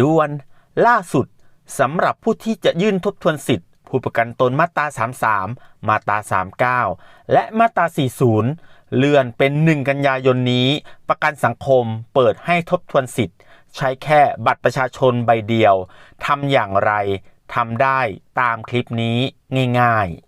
ด่วนล่าสุดสำหรับผู้ที่จะยื่นทบทวนสิทธิ์ผู้ประกันตนมาตรา 33 มาตรา 39 และมาตรา 40 เลื่อนเป็น 1 กันยายนนี้ ประกันสังคมเปิดให้ทบทวนสิทธิ์ ใช้แค่บัตรประชาชนใบเดียว ทำอย่างไร ทำได้ตามคลิปนี้ง่าย ๆ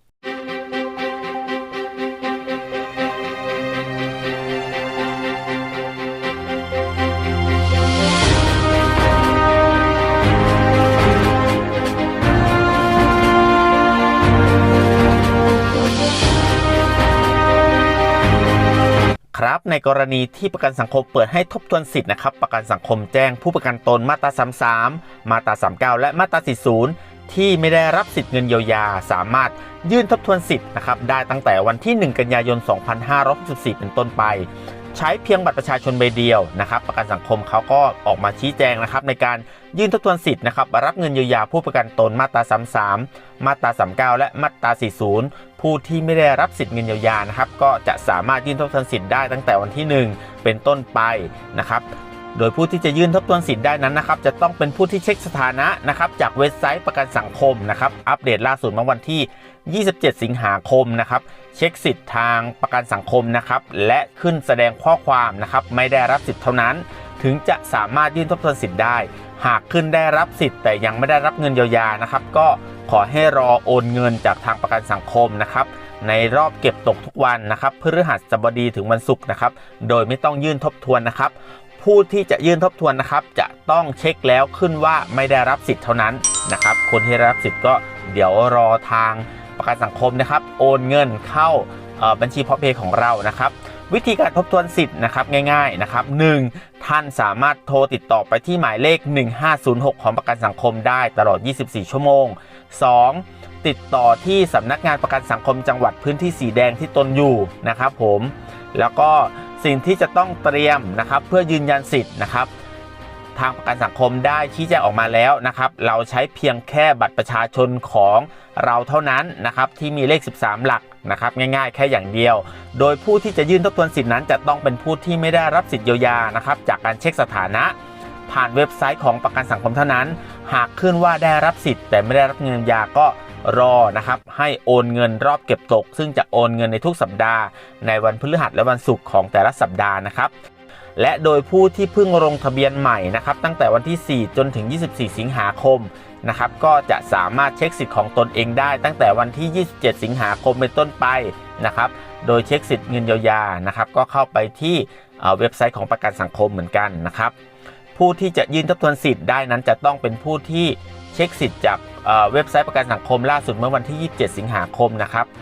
ครับ ในกรณีที่ประกันสังคมเปิดให้ทบทวนสิทธิ์นะครับ ประกันสังคมแจ้งผู้ประกันตนมาตรา 33 มาตรา 39 และมาตรา 40 ที่ไม่ได้รับสิทธิ์เงินเยียวยา สามารถยื่นทบทวนสิทธิ์นะครับได้ตั้งแต่วันที่ 1 กันยายน 2564 เป็นต้นไป ใช้เพียงบัตรประชาชนใบเดียวนะครับประกันสังคมเขาก็ออกมาชี้แจงนะครับในการยื่นทบทวนสิทธิ์นะครับรับเงินเยียวยาผู้ประกันตนมาตรา33 มาตรา39 และมาตรา 40 ผู้ที่ไม่ได้รับสิทธิ์เงินเยียวยานะครับก็จะสามารถยื่นทบทวนสิทธิ์ได้ตั้งแต่วันที่ 1 เป็นต้นไปนะครับ โดยผู้ที่จะยื่นทบทวนสิทธิ์ได้นั้นนะครับจะต้องเป็นผู้ที่เช็คสถานะนะครับจากเว็บไซต์ประกันสังคมนะครับอัปเดตล่าสุดเมื่อวันที่ 27 สิงหาคมนะครับเช็คสิทธิ์ทางประกันสังคมนะครับและขึ้นแสดงข้อความนะครับไม่ได้รับสิทธิ์เท่านั้น ถึงจะสามารถยื่นทบทวนสิทธิ์ได้ หากขึ้นได้รับสิทธิ์แต่ยังไม่ได้รับเงินเยียวยานะครับก็ขอให้รอโอนเงินจากทางประกันสังคมนะครับในรอบเก็บตกทุกวันนะครับพฤหัสบดีถึงวันศุกร์นะครับ โดยไม่ต้องยื่นทบทวนนะครับ ผู้ที่จะยื่นทบทวนนะครับ จะต้องเช็คแล้วขึ้นว่าไม่ได้รับสิทธิ์เท่านั้นนะครับ คนที่ได้รับสิทธิ์ก็เดี๋ยวรอทางประกันสังคมนะครับ โอนเงินเข้าบัญชีพอเพย์ของเรานะครับ วิธีการทบทวนสิทธิ์นะครับง่ายๆนะครับ 1. ท่านสามารถโทรติดต่อไปที่หมายเลข 1506 ของประกันสังคมได้ตลอด 24 ชั่วโมง 2. ติดต่อที่สำนักงานประกันสังคมจังหวัดพื้นที่สีแดงที่ตนอยู่นะครับผมแล้วก็ สิ่งที่จะต้องเตรียมนะครับเพื่อยืนยันสิทธิ์นะครับ ทางประกันสังคมได้ชี้แจงออกมาแล้วนะครับ เราใช้เพียงแค่บัตรประชาชนของเราเท่านั้นนะครับที่มีเลข 13 หลักนะครับง่ายๆ แค่อย่างเดียว โดยผู้ที่จะยื่นทบทวนสิทธินั้นจะต้องเป็นผู้ที่ไม่ได้รับสิทธิเยียวยานะครับจากการเช็คสถานะ ผ่านเว็บไซต์ของประกันสังคมเท่านั้น หากขึ้นว่าได้รับสิทธิ์แต่ไม่ได้รับเงินเยียวยาก็รอนะครับ ให้โอนเงินรอบเก็บตก ซึ่งจะโอนเงินในทุกสัปดาห์ ในวันพฤหัสและวันศุกร์ของแต่ละสัปดาห์นะครับ และโดยผู้ที่เพิ่งลงทะเบียนใหม่นะครับ ตั้งแต่วันที่ 4 จนถึง 24 สิงหาคมนะครับ ก็จะสามารถเช็คสิทธิ์ของตนเองได้ ตั้งแต่วันที่ 27 สิงหาคมเป็นต้นไปนะครับ โดยเช็คสิทธิ์เงินเยียวยานะครับ ก็เข้าไปที่เว็บไซต์ของประกันสังคมเหมือนกันนะครับ ผู้ที่จะยื่นทบทวนสิทธิ์ได้นั้นจะต้องเป็นผู้ที่เช็คสิทธิ์จากเว็บไซต์ประกันสังคมล่าสุดเมื่อวันที่ 27 สิงหาคมนะครับ